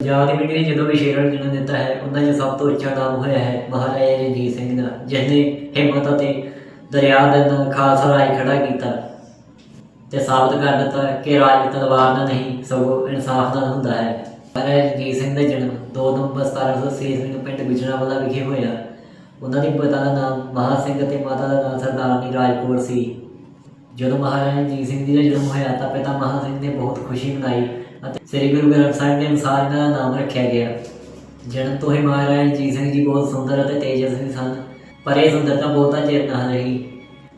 ਪੰਜਾਬ ਦੀ ਮਿੱਟੀ ਨੇ ਜਦੋਂ ਵੀ ਸ਼ੇਰਾਂ ਨੂੰ ਜਨਮ ਦਿੱਤਾ ਹੈ ਉਹਨਾਂ 'ਚ ਸਭ ਤੋਂ ਉੱਚਾ ਨਾਮ ਹੋਇਆ ਹੈ ਮਹਾਰਾਜਾ ਰਣਜੀਤ ਸਿੰਘ ਦਾ, ਜਿਸਨੇ ਹਿੰਮਤ ਅਤੇ ਦਰਿਆ ਦੇ ਨਾਲ ਖਾਲਸਾ ਰਾਜ ਖੜਾ ਕੀਤਾ ਤੇ ਸਾਬਤ ਕਰ ਦਿੱਤਾ ਕਿ ਰਾਜ ਤਲਵਾਰ ਨਾਲ ਨਹੀਂ, ਸਗੋਂ ਇਨਸਾਫ ਨਾਲ ਹੁੰਦਾ ਹੈ। ਮਹਾਰਾਜਾ ਰਣਜੀਤ ਸਿੰਘ ਦਾ ਜਨਮ 2 ਨਵੰਬਰ 1780 ਈਸਵੀ ਨੂੰ ਪਿੰਡ ਗੁਜਰਾਂਵਾਲਾ ਵਿਖੇ ਹੋਇਆ। ਉਹਨਾਂ ਦੇ ਪਿਤਾ ਦਾ ਨਾਮ ਮਹਾ ਸਿੰਘ ਅਤੇ ਮਾਤਾ ਦਾ ਨਾਮ ਸਰਦਾਰਨੀ ਰਾਜਕੌਰ ਸੀ। ਜਦੋਂ ਮਹਾਰਾਜਾ ਰਣਜੀਤ ਸਿੰਘ ਜੀ ਦਾ ਜਨਮ ਹੋਇਆ ਤਾਂ ਪਿਤਾ ਮਹਾ ਸਿੰਘ ਨੇ ਬਹੁਤ ਖੁਸ਼ੀ ਮਨਾਈ। ਅਤੇ ਸ੍ਰੀ ਗੁਰੂ ਗ੍ਰੰਥ ਸਾਹਿਬ ਦੇ ਅਨੁਸਾਰ ਇਹਨਾਂ ਦਾ ਨਾਮ ਰੱਖਿਆ ਗਿਆ। ਜਨਮ ਤੋਂ ਹੀ ਮਹਾਰਾਜਾ ਰਣਜੀਤ ਸਿੰਘ ਜੀ ਬਹੁਤ ਸੁੰਦਰ ਅਤੇ ਤੇਜਸਵੀ ਸਨ, ਪਰ ਇਹ ਸੁੰਦਰਤਾ ਬਹੁਤਾ ਚਿਰ ਨਾ ਰਹੀ।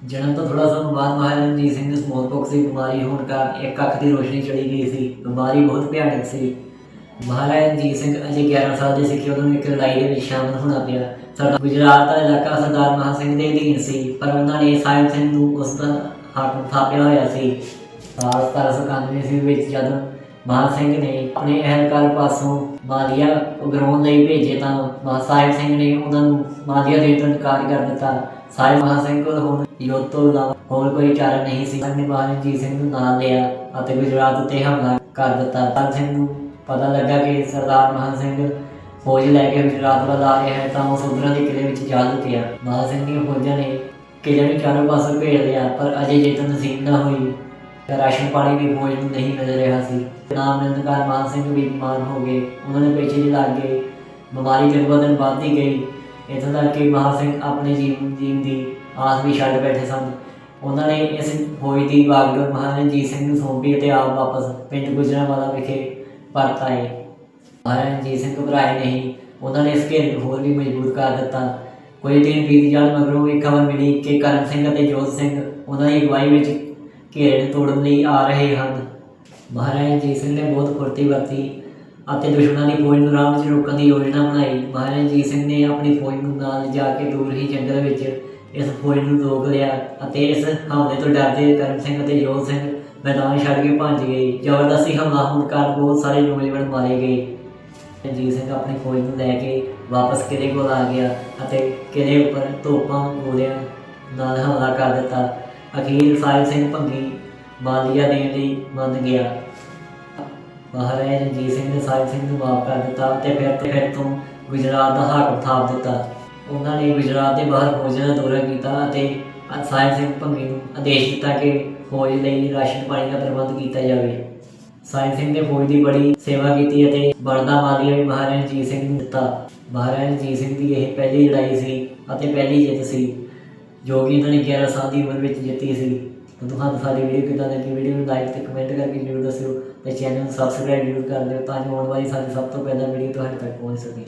ਜਨਮ ਤੋਂ ਥੋੜਾ ਸਮਾਂ ਬਾਅਦ ਮਹਾਰਾਜਾ ਰਣਜੀਤ ਸਿੰਘ ਨੂੰ ਸਮੋਲਪੋਕਸ ਦੀ ਬਿਮਾਰੀ ਹੋਣ ਕਾਰਨ ਇੱਕ ਅੱਖ ਦੀ ਰੋਸ਼ਨੀ ਚਲੀ ਗਈ ਸੀ, ਬਿਮਾਰੀ ਬਹੁਤ ਭਿਆਨਕ ਸੀ। ਮਹਾਰਾਜਾ ਰਣਜੀਤ ਸਿੰਘ ਅਜੇ 11 ਸਾਲ ਦੇ ਸੀ ਕਿ ਉਹਨਾਂ ਨੂੰ ਇੱਕ ਲੜਾਈ ਦੇ ਵਿੱਚ ਸ਼ਾਮਲ ਹੋਣਾ ਪਿਆ। ਸਾਡਾ ਗੁਜਰਾਤ ਦਾ ਇਲਾਕਾ ਸਰਦਾਰ ਮਹਾਂ ਸਿੰਘ ਦੇ ਅਧੀਨ ਸੀ, ਪਰ ਉਹਨਾਂ ਨੇ ਸਾਹਿਬ ਸਿੰਘ ਨੂੰ ਉਸ ਦਾ ਹਾਕਮ ਥਾਪਿਆ ਹੋਇਆ ਸੀ। ਸਾਲ 1791 ਈਸਵੀ ਵਿੱਚ ਜਦੋਂ ਮਹਾਂ ਸਿੰਘ ਨੇ ਆਪਣੇ ਅਹਿਲਕਾਰ ਪਾਸੋਂ ਮਾਲੀਆ ਉਗਰਾਉਣ ਲਈ ਭੇਜੇ ਤਾਂ ਮਹਾਂ ਸਾਹਿਬ ਸਿੰਘ ਨੇ ਉਹਨਾਂ ਨੂੰ ਮਾਲੀਆ ਦੇਣ ਤੋਂ ਇਨਕਾਰ ਕਰ ਦਿੱਤਾ। ਸਾਹਿਬ ਮਹਾਂ ਸਿੰਘ ਕੋਲ ਹੁਣ ਯੁੱਧ ਤੋਂ ਇਲਾਵਾ ਹੋਰ ਕੋਈ ਚਾਰਾ ਨਹੀਂ ਸੀ। ਉਹਨੇ ਮਹਾਰਾਜਾ ਰਣਜੀਤ ਸਿੰਘ ਨੂੰ ਨਾਲ ਲਿਆ ਅਤੇ ਗੁਜਰਾਤ ਉੱਤੇ ਹਮਲਾ ਕਰ ਦਿੱਤਾ। ਤਾਂ ਸਿੰਘ ਨੂੰ ਪਤਾ ਲੱਗਾ ਕਿ ਸਰਦਾਰ ਮਹਾਂ ਸਿੰਘ ਫੌਜ ਲੈ ਕੇ ਗੁਜਰਾਤ ਵੱਲ ਆ ਰਿਹਾ ਹੈ ਤਾਂ ਉਹ ਸੁੰਦਰਾਂ ਦੇ ਕਿਲੇ ਵਿੱਚ ਜਾ ਲੁਕਿਆ। ਮਹਾਂ ਸਿੰਘ ਦੀਆਂ ਫੌਜਾਂ ਨੇ ਕਿਲੇ ਨੂੰ ਚਾਰੋਂ ਪਾਸੋਂ ਘੇਰ ਲਿਆ, ਪਰ ਅਜੇ ਜਿੱਤ ਨਸੀਬ ਨਾ ਹੋਈ। ਰਾਸ਼ਨ ਪਾਣੀ ਵੀ ਫੌਜ ਨੂੰ ਨਹੀਂ ਮਿਲ ਰਿਹਾ ਸੀ। ਨਾਮ ਨਿਰੰਕਾਰ ਮਹਾਂ ਸਿੰਘ ਵੀ ਬਿਮਾਰ ਹੋ ਗਏ। ਉਹਨਾਂ ਦੇ ਪਿੱਛੇ ਜਿਹੇ ਲੱਗ ਗਏ। ਬਿਮਾਰੀ ਦਿਨ ਬ ਵੱਧਦੀ ਗਈ। ਇੱਥੋਂ ਤੱਕ ਕਿ ਮਹਾਂ ਸਿੰਘ ਆਪਣੇ ਜੀਵਨ ਜੀਣ ਦੀ ਆਸ ਵੀ ਛੱਡ ਬੈਠੇ ਸਨ। ਉਹਨਾਂ ਨੇ ਇਸ ਫੌਜ ਦੀ ਬਾਗਡੋਰ ਮਹਾਰਾਜਾ ਸਿੰਘ ਨੂੰ ਸੌਂਪੀ ਅਤੇ ਆਪ ਵਾਪਸ ਪਿੰਡ ਗੁਜਰਾਂਵਾਲਾ ਵਿਖੇ ਪਰਤ ਆਏ। ਮਹਾਰਾਜਾ ਰਣਜੀਤ ਸਿੰਘ ਘਬਰਾਏ ਨਹੀਂ। ਉਹਨਾਂ ਨੇ ਇਸ ਘੇਰੇ ਨੂੰ ਹੋਰ ਵੀ ਮਜ਼ਬੂਤ ਕਰ ਦਿੱਤਾ। ਕੁਝ ਦਿਨ ਬੀਤ ਜਾਣ ਮਗਰੋਂ ਇਹ ਖਬਰ ਮਿਲੀ ਕਿ ਕਰਮ ਸਿੰਘ ਅਤੇ ਜੋਤ ਸਿੰਘ ਉਹਨਾਂ ਦੀ ਅਗਵਾਈ ਵਿੱਚ ਘੇਰੇ ਨੂੰ ਤੋੜਨ ਲਈ ਆ ਰਹੇ ਹਨ। ਮਹਾਰਾਜਾ ਰਣਜੀਤ ਸਿੰਘ ਨੇ ਬਹੁਤ ਫੁਰਤੀ ਵਰਤੀ ਅਤੇ ਦੁਸ਼ਮਣਾਂ ਦੀ ਫੌਜ ਨੂੰ ਰਾਮ ਵਿੱਚ ਰੋਕਣ ਦੀ ਯੋਜਨਾ ਬਣਾਈ। ਮਹਾਰਾਜਾ ਰਣਜੀਤ ਸਿੰਘ ਨੇ ਆਪਣੀ ਫੌਜ ਨੂੰ ਨਾਲ ਜਾ ਕੇ ਦੂਰ ਹੀ ਜੰਗਲ ਵਿੱਚ ਇਸ ਫੌਜ ਨੂੰ ਰੋਕ ਲਿਆ ਅਤੇ ਇਸ ਹਮਲੇ ਤੋਂ ਡਰਦੇ ਕਰਮ ਸਿੰਘ ਅਤੇ ਜੋਤ ਸਿੰਘ ਮੈਦਾਨ ਛੱਡ ਕੇ ਭੱਜ ਗਏ। ਜ਼ਬਰਦਸਤੀ ਹਮਲਾ ਹੋਣ ਕਾਰਨ ਬਹੁਤ ਸਾਰੇ ਨੌਜਵਾਨ ਮਾਰੇ ਗਏ। ਰਣਜੀਤ ਸਿੰਘ ਆਪਣੀ ਫੌਜ ਨੂੰ ਲੈ ਕੇ ਵਾਪਸ ਕਿਲੇ ਕੋਲ ਆ ਗਿਆ ਅਤੇ ਕਿਲੇ ਉੱਪਰ ਤੋਪਾਂ, ਗੋਲਿਆਂ ਨਾਲ ਹਮਲਾ ਕਰ ਦਿੱਤਾ। ਅਖੀਰ ਸਾਹਿਬ ਸਿੰਘ ਭੰਗੀ ਮਾਲੀਆ ਦੇਣ ਲਈ ਮੰਨ ਗਿਆ। ਮਹਾਰਾਜਾ ਰਣਜੀਤ ਸਿੰਘ ਨੇ ਸਾਹਿਬ ਸਿੰਘ ਨੂੰ ਮਾਫ ਕਰ ਦਿੱਤਾ ਤੇ ਫਿਰ ਤੇ ਫਿਰ ਤੋਂ ਗੁਜਰਾਤ ਦਾ ਹਾਕਮ ਥਾਪ ਦਿੱਤਾ। ਉਹਨਾਂ ਨੇ ਗੁਜਰਾਤ ਦੇ ਬਾਹਰ ਫੌਜਾਂ ਦਾ ਦੌਰਾ ਕੀਤਾ ਅਤੇ ਸਾਹਿਬ ਸਿੰਘ ਭੰਗੀ ਨੂੰ ਆਦੇਸ਼ ਦਿੱਤਾ ਕਿ ਫੌਜ ਲਈ ਰਾਸ਼ਨ ਪਾਣੀ ਦਾ ਪ੍ਰਬੰਧ ਕੀਤਾ ਜਾਵੇ। ਸਾਹਿਬ ਸਿੰਘ ਨੇ ਫੌਜ ਦੀ ਬੜੀ ਸੇਵਾ ਕੀਤੀ ਅਤੇ ਬਣਦਾ ਮਾਲੀਆ ਵੀ ਮਹਾਰਾਜਾ ਰਣਜੀਤ ਸਿੰਘ ਨੂੰ ਦਿੱਤਾ। ਮਹਾਰਾਜਾ ਰਣਜੀਤ ਸਿੰਘ ਦੀ ਇਹ ਪਹਿਲੀ ਲੜਾਈ ਸੀ ਅਤੇ ਪਹਿਲੀ ਜਿੱਤ ਸੀ। ਜੋ ਕਿ ਇਹਨਾਂ ਨੇ 11 ਸਾਲ ਦੀ ਉਮਰ ਵਿੱਚ ਜਿੱਤੀ ਸੀ, ਤਾਂ ਤੁਹਾਨੂੰ ਸਾਡੀ ਵੀਡੀਓ ਕਿੱਦਾਂ ਲੱਗੀ? ਵੀਡੀਓ ਨੂੰ ਲਾਈਕ ਤੇ ਕਮੈਂਟ ਕਰਕੇ ਜ਼ਰੂਰ ਦੱਸਿਓ ਤੇ ਚੈਨਲ ਨੂੰ ਸਬਸਕ੍ਰਾਈਬ ਜ਼ਰੂਰ ਕਰ ਲਿਓ ਤਾਂ ਜੋ ਆਉਣ ਵਾਲੀ ਸਾਡੀ ਸਭ ਤੋਂ ਪਹਿਲਾਂ ਵੀਡੀਓ ਤੁਹਾਡੇ ਤੱਕ ਪਹੁੰਚ ਸਕੇ।